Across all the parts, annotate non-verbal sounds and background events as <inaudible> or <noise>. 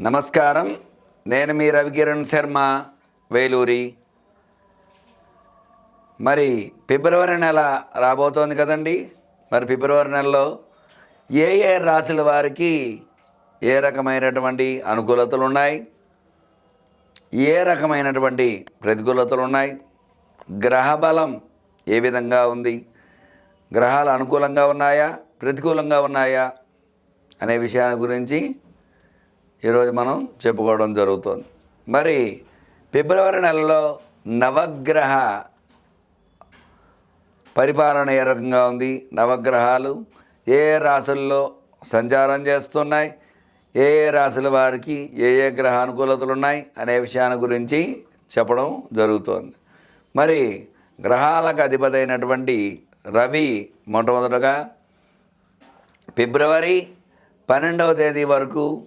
నమస్కారం. నేను మీ రవికిరణ్ శర్మ వేలూరి. మరి ఫిబ్రవరి నెల రాబోతోంది కదండి. మరి ఫిబ్రవరి నెలలో ఏ ఏ రాశుల వారికి ఏ రకమైనటువంటి అనుకూలతలు ఉన్నాయి ఏ రకమైనటువంటి ప్రతికూలతలు ఉన్నాయి గ్రహ బలం ఏ విధంగా ఉంది? గ్రహాలు అనుకూలంగా ఉన్నాయా? ప్రతికూలంగా ఉన్నాయా? అనే విషయాన్ని గురించి ఈరోజు మనం చెప్పుకోవడం జరుగుతుంది. మరి ఫిబ్రవరి నెలలో నవగ్రహ పరిపాలన ఏ రకంగా ఉంది? నవగ్రహాలు ఏ రాశుల్లో సంచారం చేస్తున్నాయి? ఏ ఏ రాశుల వారికి ఏ ఏ గ్రహ అనుకూలతలు ఉన్నాయి? అనే విషయాన్ని గురించి చెప్పడం జరుగుతోంది. మరి గ్రహాలకు అధిపతి అయినటువంటి రవి మొట్టమొదటగా ఫిబ్రవరి పన్నెండవ తేదీ వరకు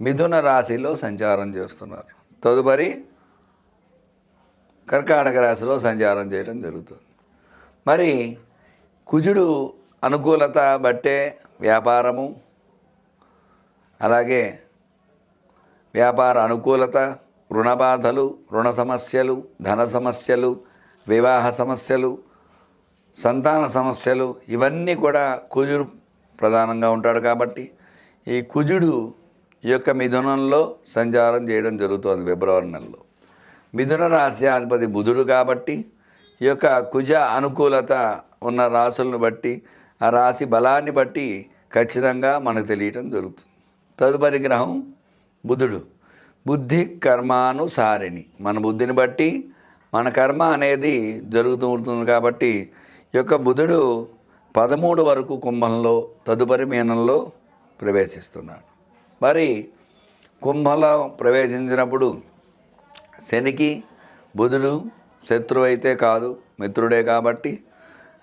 మిథున రాశిలో సంచారం చేస్తున్నారు. తదుపరి కర్కాటక రాశిలో సంచారం చేయడం జరుగుతుంది. మరి కుజుడు అనుకూలత బట్టే వ్యాపారము అలాగే వ్యాపార అనుకూలత రుణ బాధలు రుణ సమస్యలు ధన సమస్యలు వివాహ సమస్యలు సంతాన సమస్యలు ఇవన్నీ కూడా కుజుడు ప్రధానంగా ఉంటాడు కాబట్టి ఈ కుజుడు ఈ యొక్క మిథునంలో సంచారం చేయడం జరుగుతోంది ఫిబ్రవరి నెలలో. మిథున రాశ్యాధిపతి బుధుడు కాబట్టి ఈ యొక్క కుజ అనుకూలత ఉన్న రాసులను బట్టి ఆ రాశి బలాన్ని బట్టి ఖచ్చితంగా మనకు తెలియటం జరుగుతుంది. తదుపరి గ్రహం బుధుడు. బుద్ధి కర్మానుసారిణి. మన బుద్ధిని బట్టి మన కర్మ అనేది జరుగుతూ ఉంటుంది కాబట్టి ఈ యొక్క బుధుడు పదమూడు వరకు కుంభంలో తదుపరి మీనంలో ప్రవేశిస్తున్నాడు. మరి కుంభంలో ప్రవేశించినప్పుడు శనికి బుధుడు శత్రువు అయితే కాదు మిత్రుడే కాబట్టి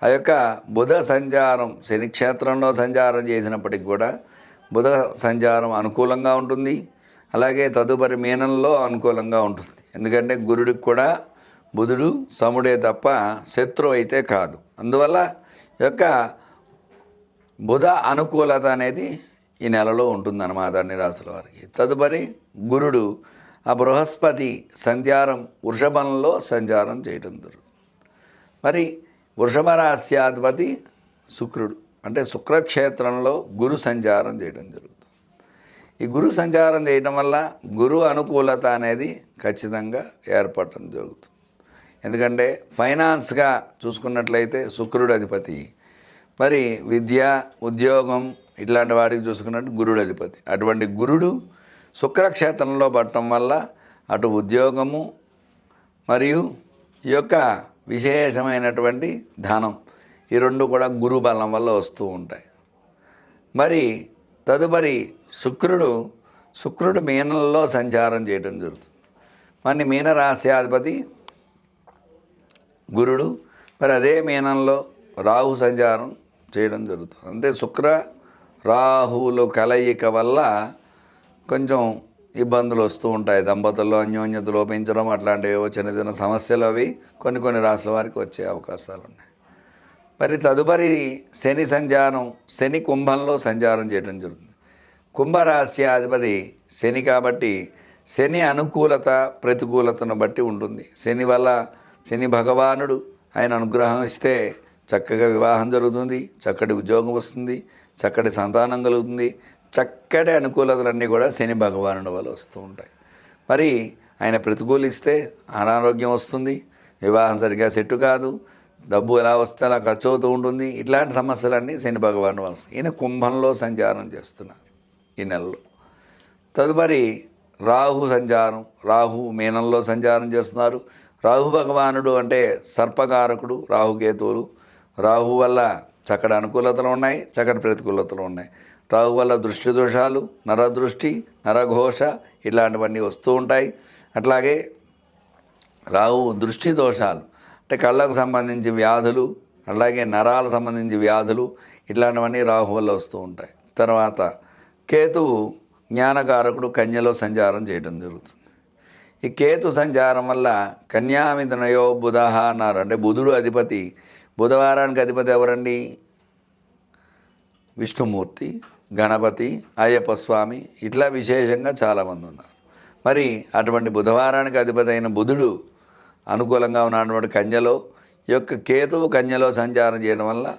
ఆ యొక్క బుధ సంచారం శని క్షేత్రంలో సంచారం చేసినప్పటికి కూడా బుధ సంచారం అనుకూలంగా ఉంటుంది. అలాగే తదుపరి మీనంలో అనుకూలంగా ఉంటుంది. ఎందుకంటే గురుడికి కూడా బుధుడు సముడే తప్ప శత్రువు అయితే కాదు. అందువల్ల ఈ యొక్క బుధ అనుకూలత అనేది ఈ నెలలో ఉంటుందన్నమాట అన్ని రాసుల వారికి. తదుపరి గురుడు ఆ బృహస్పతి సంధ్యారం వృషభంలో సంచారం చేయటం జరుగుతుంది మరి వృషభ రాశ్యాధిపతి శుక్రుడు అంటే శుక్రక్షేత్రంలో గురు సంచారం చేయడం జరుగుతుంది. ఈ గురు సంచారం చేయడం వల్ల గురు అనుకూలత అనేది ఖచ్చితంగా ఏర్పడటం జరుగుతుంది. ఎందుకంటే ఫైనాన్స్గా చూసుకున్నట్లయితే శుక్రుడు అధిపతి. మరి విద్య ఉద్యోగం ఇట్లాంటి వారికి చూసుకున్నట్టు గురుడు అధిపతి. అటువంటి గురుడు శుక్రక్షేత్రంలో పడటం వల్ల అటు ఉద్యోగము మరియు ఈ యొక్క విశేషమైనటువంటి ధనం ఈ రెండు కూడా గురు బలం వల్ల వస్తూ ఉంటాయి. మరి తదుపరి శుక్రుడు శుక్రుడు మీనంలో సంచారం చేయడం జరుగుతుంది. మరి మీనరాశ్యాధిపతి గురుడు మరి అదే మీనంలో రాహు సంచారం చేయడం జరుగుతుంది. అంటే శుక్ర రాహువులు కలయిక వల్ల కొంచెం ఇబ్బందులు వస్తూ ఉంటాయి. దంపతుల్లో అన్యోన్యత లోపించడం అట్లాంటివి చిన్న చిన్న సమస్యలు అవి కొన్ని కొన్ని రాసుల వారికి వచ్చే అవకాశాలు ఉన్నాయి. మరి తదుపరి శని సంచారం శని కుంభంలో సంచారం చేయడం జరుగుతుంది. కుంభరాశ్యాధిపతి శని కాబట్టి శని అనుకూలత ప్రతికూలతను బట్టి ఉంటుంది. శని వల్ల శని భగవానుడు ఆయన అనుగ్రహం ఇస్తే చక్కగా వివాహం జరుగుతుంది చక్కటి ఉద్యోగం వస్తుంది చక్కటి సంతానం కలుగుతుంది. చక్కటి అనుకూలతలన్నీ కూడా శని భగవానుడి వల్ల వస్తూ ఉంటాయి. మరి ఆయన ప్రతికూలిస్తే అనారోగ్యం వస్తుంది. వివాహం సరిగ్గా సెట్టు కాదు. డబ్బు ఎలా వస్తే అలా ఖర్చు అవుతూ ఉంటుంది. ఇట్లాంటి సమస్యలన్నీ శని భగవాను వస్తాయి. ఈయన కుంభంలో సంచారం చేస్తున్నారు ఈ నెలలో. తదుపరి రాహు సంచారం రాహు మీనంలో సంచారం చేస్తున్నారు. రాహు భగవానుడు అంటే సర్పకారకుడు రాహుకేతువులు. రాహు వల్ల చక్కటి అనుకూలతలు ఉన్నాయి చక్కటి ప్రతికూలతలు ఉన్నాయి. రాహు వల్ల దృష్టి దోషాలు నరదృష్టి నరఘోష ఇలాంటివన్నీ వస్తూ ఉంటాయి. అట్లాగే రాహు దృష్టి దోషాలు అంటే కళ్ళకు సంబంధించి వ్యాధులు అలాగే నరాలకు సంబంధించి వ్యాధులు ఇట్లాంటివన్నీ రాహు వల్ల వస్తూ ఉంటాయి. తర్వాత కేతువు జ్ఞానకారకుడు కన్యలో సంచారం చేయడం జరుగుతుంది. ఈ కేతు సంచారం వల్ల కన్యామిథునయో బుధహ అన్నారు. అంటే బుధుడు అధిపతి బుధవారానికి అధిపతి ఎవరండి? విష్ణుమూర్తి గణపతి అయ్యప్ప స్వామి ఇట్లా విశేషంగా చాలామంది ఉన్నారు. మరి అటువంటి బుధవారానికి అధిపతి అయిన బుధుడు అనుకూలంగా ఉన్నటువంటి కన్యలో ఈ యొక్క కేతువు కన్యలో సంచారం చేయడం వల్ల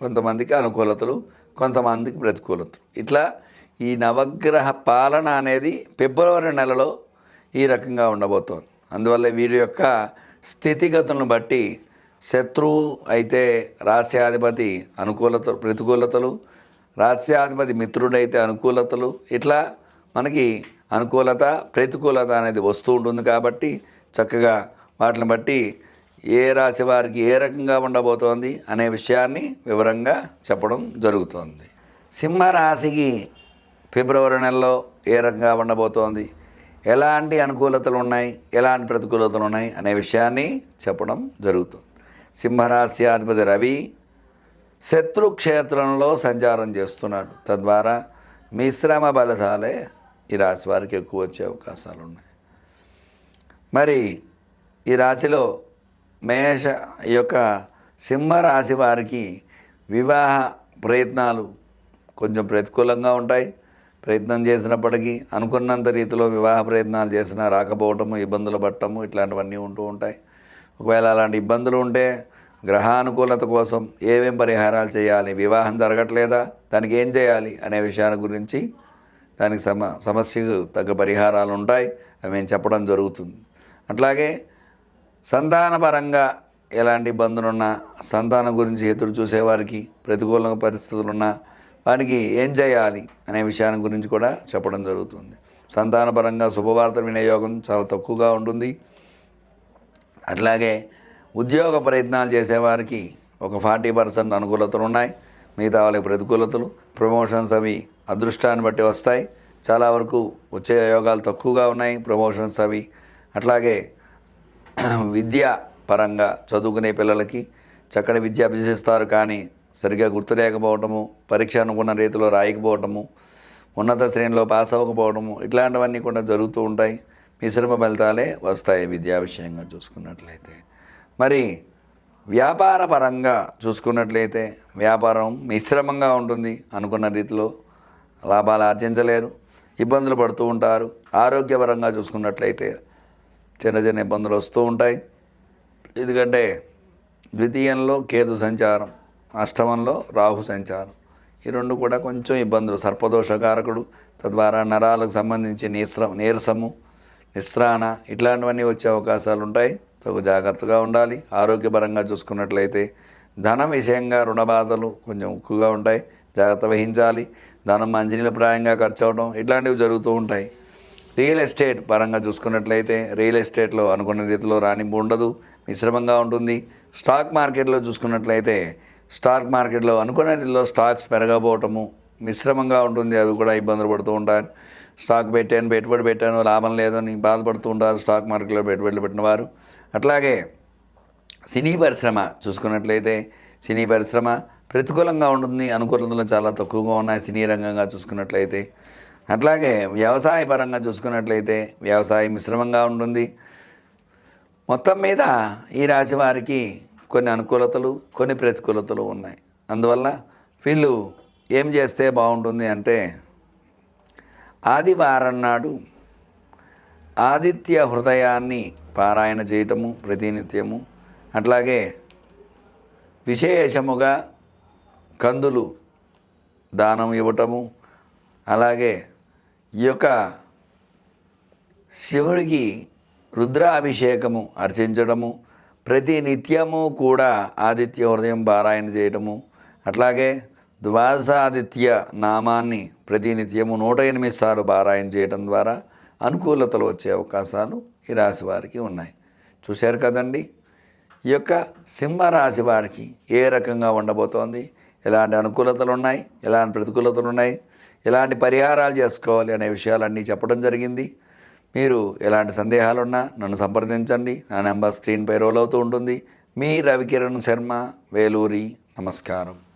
కొంతమందికి అనుకూలతలు కొంతమందికి ప్రతికూలతలు. ఇట్లా ఈ నవగ్రహ పాలన అనేది ఫిబ్రవరి నెలలో ఈ రకంగా ఉండబోతోంది. అందువల్ల వీరి యొక్క స్థితిగతులను బట్టి శత్రువు అయితే రాస్యాధిపతి అనుకూలత ప్రతికూలతలు రాస్యాధిపతి మిత్రుడైతే అనుకూలతలు. ఇట్లా మనకి అనుకూలత ప్రతికూలత అనేది వస్తూ ఉంటుంది కాబట్టి చక్కగా వాటిని బట్టి ఏ రాశి వారికి ఏ రకంగా ఉండబోతోంది అనే విషయాన్ని వివరంగా చెప్పడం జరుగుతోంది. సింహరాశికి ఫిబ్రవరి నెలలో ఏ రకంగా ఉండబోతోంది? ఎలాంటి అనుకూలతలు ఉన్నాయి? ఎలాంటి ప్రతికూలతలు ఉన్నాయి? అనే విషయాన్ని చెప్పడం జరుగుతుంది. సింహరాశి రవి శత్రుక్షేత్రంలో సంచారం చేస్తున్నాడు. తద్వారా మిశ్రమ బలతాలే ఈ రాశి వారికి ఎక్కువ వచ్చే అవకాశాలు ఉన్నాయి మరి ఈ రాశిలో మేష యొక్క సింహరాశి వారికి వివాహ ప్రయత్నాలు కొంచెం ప్రతికూలంగా ఉంటాయి. ప్రయత్నం చేసినప్పటికీ అనుకున్నంత రీతిలో వివాహ ప్రయత్నాలు చేసినా రాకపోవటము ఇబ్బందులు పట్టము ఇట్లాంటివన్నీ ఉంటూ ఉంటాయి. ఒకవేళ అలాంటి ఇబ్బందులు ఉంటే గ్రహానుకూలత కోసం ఏమేం పరిహారాలు చేయాలి? వివాహం జరగట్లేదా? దానికి ఏం చేయాలి? అనే విషయాల గురించి దానికి సమ సమస్యకు తగ్గ పరిహారాలు ఉంటాయి. అవి మేము చెప్పడం జరుగుతుంది. అట్లాగే సంతానపరంగా ఎలాంటి ఇబ్బందులు ఉన్నా సంతానం గురించి ఎదురు చూసేవారికి ప్రతికూల పరిస్థితులు ఉన్నా వానికి ఏం చేయాలి అనే విషయాన్ని గురించి కూడా చెప్పడం జరుగుతుంది. సంతానపరంగా శుభవార్త వినియోగం చాలా తక్కువగా ఉంటుంది. అట్లాగే ఉద్యోగ ప్రయత్నాలు చేసేవారికి ఒక ఫార్టీ పర్సెంట్ అనుకూలతలు ఉన్నాయి. మిగతా వాళ్ళకి ప్రతికూలతలు ప్రమోషన్స్ అవి అదృష్టాన్ని బట్టి వస్తాయి. చాలా వరకు వచ్చే యోగాలు తక్కువగా ఉన్నాయి ప్రమోషన్స్ అవి. అట్లాగే <clears throat> విద్య పరంగా చదువుకునే పిల్లలకి చక్కటి విద్య అభ్యసిస్తారు కానీ సరిగ్గా గుర్తులేకపోవటము పరీక్ష అనుకున్న రీతిలో రాయకపోవటము ఉన్నత శ్రేణిలో పాస్ అవ్వకపోవడము ఇట్లాంటివన్నీ కూడా జరుగుతూ ఉంటాయి. మిశ్రమ ఫలితాలే వస్తాయి విద్యా విషయంగా చూసుకున్నట్లయితే. మరి వ్యాపార పరంగా చూసుకున్నట్లయితే వ్యాపారం మిశ్రమంగా ఉంటుంది అనుకున్న రీతిలో లాభాలు ఆర్జించలేరు ఇబ్బందులు పడుతూ ఉంటారు. ఆరోగ్యపరంగా చూసుకున్నట్లయితే చిన్న చిన్న ఇబ్బందులు వస్తూ ఉంటాయి. ఎందుకంటే ద్వితీయంలో కేతు సంచారం అష్టమంలో రాహు సంచారం. ఈ రెండు కూడా కొంచెం ఇబ్బందులు. సర్పదోషకారకుడు తద్వారా నరాలకు సంబంధించి నీస్ర నీరసము నిస్రాణ ఇట్లాంటివన్నీ వచ్చే అవకాశాలు ఉంటాయి తగు జాగ్రత్తగా ఉండాలి. ఆరోగ్యపరంగా చూసుకున్నట్లయితే ధనం విషయంగా రుణ బాధలు కొంచెం ఎక్కువగా ఉంటాయి. జాగ్రత్త వహించాలి. ధనం మంచినీళ్ళ ప్రాయంగా ఖర్చు అవడం ఇట్లాంటివి జరుగుతూ ఉంటాయి. రియల్ ఎస్టేట్ పరంగా చూసుకున్నట్లయితే రియల్ ఎస్టేట్లో అనుకున్న రీతిలో రాణింపు ఉండదు. మిశ్రమంగా ఉంటుంది. స్టాక్ మార్కెట్లో చూసుకున్నట్లయితే స్టాక్ మార్కెట్లో అనుకున్న రీతిలో స్టాక్స్ పెరగబోవటము మిశ్రమంగా ఉంటుంది. అది కూడా ఇబ్బందులు పడుతూ ఉంటారు. స్టాక్ పెట్టాను పెట్టుబడి పెట్టాను లాభం లేదని బాధపడుతూ ఉంటారు స్టాక్ మార్కెట్లో పెట్టుబడులు పెట్టిన వారు. అట్లాగే సినీ పరిశ్రమ చూసుకున్నట్లయితే సినీ పరిశ్రమ ప్రతికూలంగా ఉంటుంది అనుకూలతలు చాలా తక్కువగా ఉన్నాయి సినీ రంగంగా చూసుకున్నట్లయితే. అట్లాగే వ్యవసాయ పరంగా చూసుకున్నట్లయితే వ్యవసాయం మిశ్రమంగా ఉంటుంది. మొత్తం మీద ఈ రాశి వారికి కొన్ని అనుకూలతలు కొన్ని ప్రతికూలతలు ఉన్నాయి. అందువల్ల వీళ్ళు ఏం చేస్తే బాగుంటుంది అంటే ఆదివారం నాడు ఆదిత్య హృదయాన్ని పారాయణ చేయటము ప్రతినిత్యము అట్లాగే విశేషముగా కందులు దానం ఇవ్వటము అలాగే ఈ యొక్క శివుడికి రుద్రాభిషేకము అర్చించడము ప్రతి నిత్యము కూడా ఆదిత్య హృదయం పారాయణ చేయటము అట్లాగే ద్వాసాదిత్య నామాన్ని ప్రతి నిత్యము నూట ఎనిమిది సార్లు పారాయణ చేయడం ద్వారా అనుకూలతలు వచ్చే అవకాశాలు ఈ రాశి వారికి ఉన్నాయి. చూశారు కదండి? ఈ యొక్క సింహరాశి వారికి ఏ రకంగా ఉండబోతోంది? ఎలాంటి అనుకూలతలు ఉన్నాయి? ఎలాంటి ప్రతికూలతలు ఉన్నాయి? ఎలాంటి పరిహారాలు చేసుకోవాలి అనే విషయాలన్నీ చెప్పడం జరిగింది. మీరు ఎలాంటి సందేహాలున్నా నన్ను సంప్రదించండి. నా నెంబర్ స్క్రీన్పై రోల్ అవుతూ ఉంటుంది. మీ రవికిరణ్ శర్మ వేలూరి. నమస్కారం.